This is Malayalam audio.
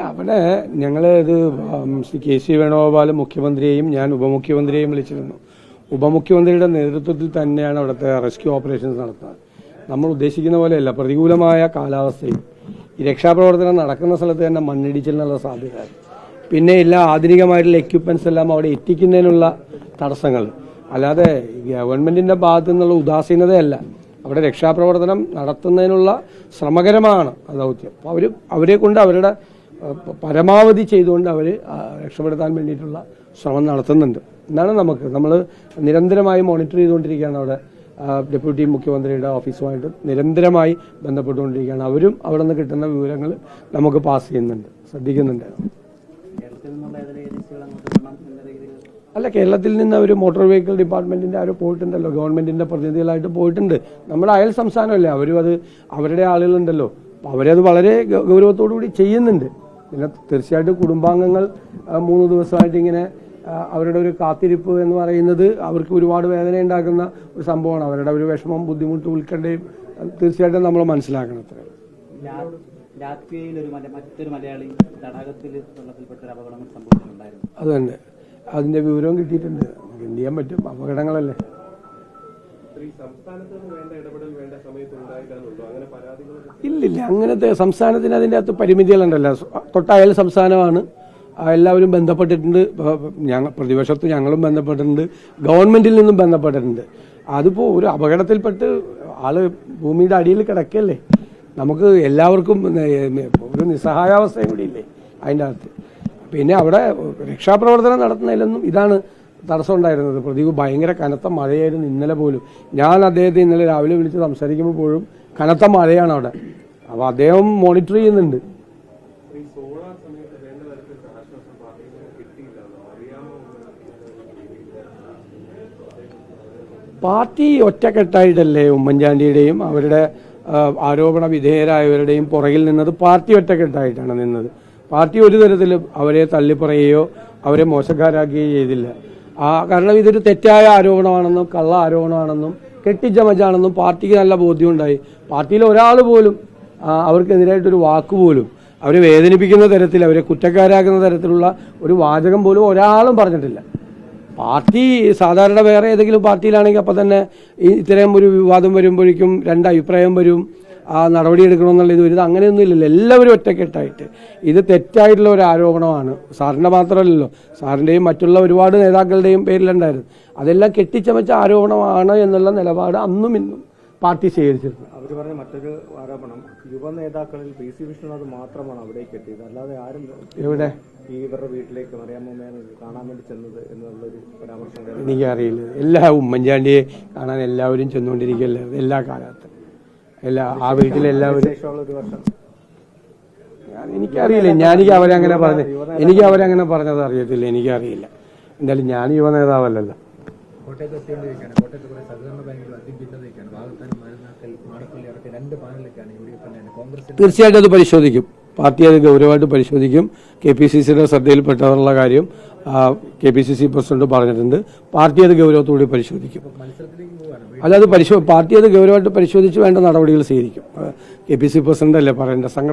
അവിടെ ഞങ്ങൾ ഇത് ശ്രീ കെ സി വേണുഗോപാൽ മുഖ്യമന്ത്രിയെയും ഞാൻ ഉപമുഖ്യമന്ത്രിയെയും വിളിച്ചിരുന്നു. ഉപമുഖ്യമന്ത്രിയുടെ നേതൃത്വത്തിൽ തന്നെയാണ് അവിടുത്തെ റെസ്ക്യൂ ഓപ്പറേഷൻസ് നടത്തുന്നത്. നമ്മൾ ഉദ്ദേശിക്കുന്ന പോലെയല്ല പ്രതികൂലമായ കാലാവസ്ഥയും ഈ രക്ഷാപ്രവർത്തനം നടക്കുന്ന സ്ഥലത്ത് തന്നെ മണ്ണിടിച്ചിലിനുള്ള സാധ്യത. പിന്നെ എല്ലാ ആധുനികമായിട്ടുള്ള എക്യുപ്മെന്റ്സ് എല്ലാം അവിടെ എത്തിക്കുന്നതിനുള്ള തടസ്സങ്ങൾ. അല്ലാതെ ഗവൺമെന്റിന്റെ ഭാഗത്തു നിന്നുള്ള ഉദാസീനതയല്ല. അവിടെ രക്ഷാപ്രവർത്തനം നടത്തുന്നതിനുള്ള ശ്രമകരമാണ് ദൗത്യം. അപ്പോൾ അവർ അവരെ കൊണ്ട് അവരുടെ പരമാവധി ചെയ്തുകൊണ്ട് അവർ രക്ഷപ്പെടുത്താൻ വേണ്ടിയിട്ടുള്ള ശ്രമം നടത്തുന്നുണ്ട്. എന്നാണ് നമുക്ക് നമ്മൾ നിരന്തരമായി മോണിറ്റർ ചെയ്തുകൊണ്ടിരിക്കുകയാണ് അവിടെ ഡെപ്യൂട്ടി മുഖ്യമന്ത്രിയുടെ ഓഫീസുമായിട്ട് നിരന്തരമായി ബന്ധപ്പെട്ടുകൊണ്ടിരിക്കുകയാണ്. അവരും അവിടെ നിന്ന് കിട്ടുന്ന വിവരങ്ങൾ നമുക്ക് പാസ് ചെയ്യുന്നുണ്ട് ശ്രദ്ധിക്കുന്നുണ്ട്. അല്ല കേരളത്തിൽ നിന്ന് അവർ മോട്ടോർ വെഹിക്കിൾ ഡിപ്പാർട്ട്മെന്റിന്റെ ആരോ പോയിട്ടുണ്ടല്ലോ ഗവൺമെന്റിന്റെ പ്രതിനിധികളായിട്ട് പോയിട്ടുണ്ട്. നമ്മുടെ അയൽ സംസ്ഥാനമല്ലേ അവരും അത് അവരുടെ ആളുകളുണ്ടല്ലോ. അവരത് വളരെ ഗൗരവത്തോടു കൂടി ചെയ്യുന്നുണ്ട്. പിന്നെ തീർച്ചയായിട്ടും കുടുംബാംഗങ്ങൾ മൂന്ന് ദിവസമായിട്ട് ഇങ്ങനെ അവരുടെ ഒരു കാത്തിരിപ്പ് എന്ന് പറയുന്നത് അവർക്ക് ഒരുപാട് വേദന ഉണ്ടാക്കുന്ന ഒരു സംഭവമാണ്. അവരുടെ ഒരു വിഷമം ബുദ്ധിമുട്ട് ഉൾക്കേണ്ടയും തീർച്ചയായിട്ടും നമ്മൾ മനസ്സിലാക്കണം അത്ര. മറ്റൊരു മലയാളി തടാകത്തിൽ വെള്ളത്തിൽപ്പെട്ട ഒരു അപകടം സംഭവിച്ചിട്ടുണ്ടായിരുന്നു. അത് തന്നെ. അതിന്റെ വിവരവും കിട്ടിയിട്ടുണ്ട്. എന്ത് ചെയ്യാൻ പറ്റും? അപകടങ്ങളല്ലേ. ഇല്ലില്ല അങ്ങനത്തെ സംസ്ഥാനത്തിന് അതിന്റെ അകത്ത് പരിമിതികളുണ്ടല്ലോ. തൊട്ടായാലും സംസ്ഥാനമാണ്. എല്ലാവരും ബന്ധപ്പെട്ടിട്ടുണ്ട്. ഞങ്ങൾ പ്രതിപക്ഷത്ത് ഞങ്ങളും ബന്ധപ്പെട്ടിട്ടുണ്ട്. ഗവൺമെന്റിൽ നിന്നും ബന്ധപ്പെട്ടിട്ടുണ്ട്. അതിപ്പോൾ ഒരു അപകടത്തിൽപ്പെട്ട് ആൾ ഭൂമിയുടെ അടിയിൽ കിടക്കല്ലേ? നമുക്ക് എല്ലാവർക്കും ഒരു നിസ്സഹായാവസ്ഥയും കൂടി ഇല്ലേ? അതിന്റെ അകത്ത്. പിന്നെ അവിടെ രക്ഷാപ്രവർത്തനം നടത്തുന്നതിലൊന്നും ഇതാണ് തടസ്സം ഉണ്ടായിരുന്നത് പ്രദീപ് ഭയങ്കര കനത്ത മഴയായിരുന്നു ഇന്നലെ പോലും. ഞാൻ അദ്ദേഹത്തെ ഇന്നലെ രാവിലെ വിളിച്ച് സംസാരിക്കുമ്പോൾ പോലും കനത്ത മഴയാണ് അവിടെ. അപ്പോൾ അദ്ദേഹം മോണിറ്റർ ചെയ്യുന്നുണ്ട്. പാർട്ടി ഒറ്റക്കെട്ടായിട്ടല്ലേ ഉമ്മൻചാണ്ടിയുടെയും അവരുടെ ആരോപണ വിധേയരായവരുടെയും പുറകിൽ നിന്നത് പാർട്ടി ഒറ്റക്കെട്ടായിട്ടാണ് നിന്നത്. പാർട്ടി ഒരു തരത്തിലും അവരെ തള്ളിപ്പറയുകയോ അവരെ മോശക്കാരാക്കുകയോ ചെയ്തില്ല. കാരണം ഇതൊരു തെറ്റായ ആരോപണമാണെന്നും കള്ള ആരോപണമാണെന്നും കെട്ടിച്ചമച്ചാണെന്നും പാർട്ടിക്ക് നല്ല ബോധ്യമുണ്ടായി. പാർട്ടിയിൽ ഒരാൾ പോലും അവർക്കെതിരായിട്ടൊരു വാക്ക് പോലും അവരെ വേദനിപ്പിക്കുന്ന തരത്തിൽ അവരെ കുറ്റക്കാരാക്കുന്ന തരത്തിലുള്ള ഒരു വാചകം പോലും ഒരാളും പറഞ്ഞിട്ടില്ല. പാർട്ടി സാധാരണ വേറെ ഏതെങ്കിലും പാർട്ടിയിലാണെങ്കിൽ അപ്പം തന്നെ ഇത്തരം ഒരു വിവാദം വരുമ്പോഴേക്കും രണ്ട് അഭിപ്രായം വരും. ആ നടപടി എടുക്കണമെന്നുള്ള ഇത് വരുന്നത് അങ്ങനെയൊന്നും ഇല്ലല്ലോ. എല്ലാവരും ഒറ്റക്കെട്ടായിട്ട്. ഇത് തെറ്റായിട്ടുള്ള ഒരു ആരോപണമാണ്. സാറിന്റെ മാത്രമല്ലല്ലോ. സാറിന്റെയും മറ്റുള്ള ഒരുപാട് നേതാക്കളുടെയും പേരിലുണ്ടായിരുന്നു. അതെല്ലാം കെട്ടിച്ചമച്ച ആരോപണമാണ് എന്നുള്ള നിലപാട് അന്നും ഇന്നും പാർട്ടി സ്വീകരിച്ചിരുന്നു അവർ പറഞ്ഞ മറ്റൊരു ആരോപണം യുവ നേതാക്കളിൽ പി സി വിഷ്ണുനാഥ് മാത്രമാണ് അവിടേക്ക് എത്തിയത്. അല്ലാതെ ആരും എവിടെ? ഈ ഇവരുടെ വീട്ടിലേക്ക് മറിയാമ്മ കാണാൻ വേണ്ടി ചെന്നത് എന്നുള്ളൊരു പരാമർശം. എനിക്കറിയില്ല. എല്ലാ ഉമ്മൻചാണ്ടിയെ കാണാൻ എല്ലാവരും ചെന്നുകൊണ്ടിരിക്കുകയല്ലേ? എല്ലാ കാലത്തും. എല്ലാ ആ വീട്ടിലെല്ലാവരും എനിക്കറിയില്ല. ഞാനിക്ക് അവരങ്ങനെ പറഞ്ഞ എനിക്ക് അവരങ്ങനെ പറഞ്ഞത് അറിയത്തില്ല എനിക്കറിയില്ല. എന്തായാലും ഞാൻ യുവ നേതാവല്ലല്ലോ. കോട്ടയത്ത് എത്തിക്കൊണ്ടിരിക്കുകയാണ്. കോട്ടയത്ത് കുറെ സഹകരണ ബാങ്കുകൾ മാടപ്പള്ളി രണ്ട് പാനലൊക്കെയാണ് യു ഡി എഫ് തന്നെയാണ്. കോൺഗ്രസ് തീർച്ചയായിട്ടും അത് പരിശോധിക്കും. പാർട്ടി അത് ഗൗരവമായിട്ട് പരിശോധിക്കും. കെ പി സി സിയുടെ ശ്രദ്ധയിൽപ്പെട്ടവരുള്ള കാര്യം K P C C president പറഞ്ഞിട്ടുണ്ട്. പാർട്ടി അത് ഗൗരവത്തോടെ പരിശോധിക്കും. അല്ല അത് പരിശോ പാർട്ടി അത് ഗൗരവമായിട്ട് പരിശോധിച്ച് വേണ്ട നടപടികൾ സ്വീകരിക്കും. കെ പി സി പ്രസിഡന്റ് അല്ലേ പറയേണ്ട സംഘടന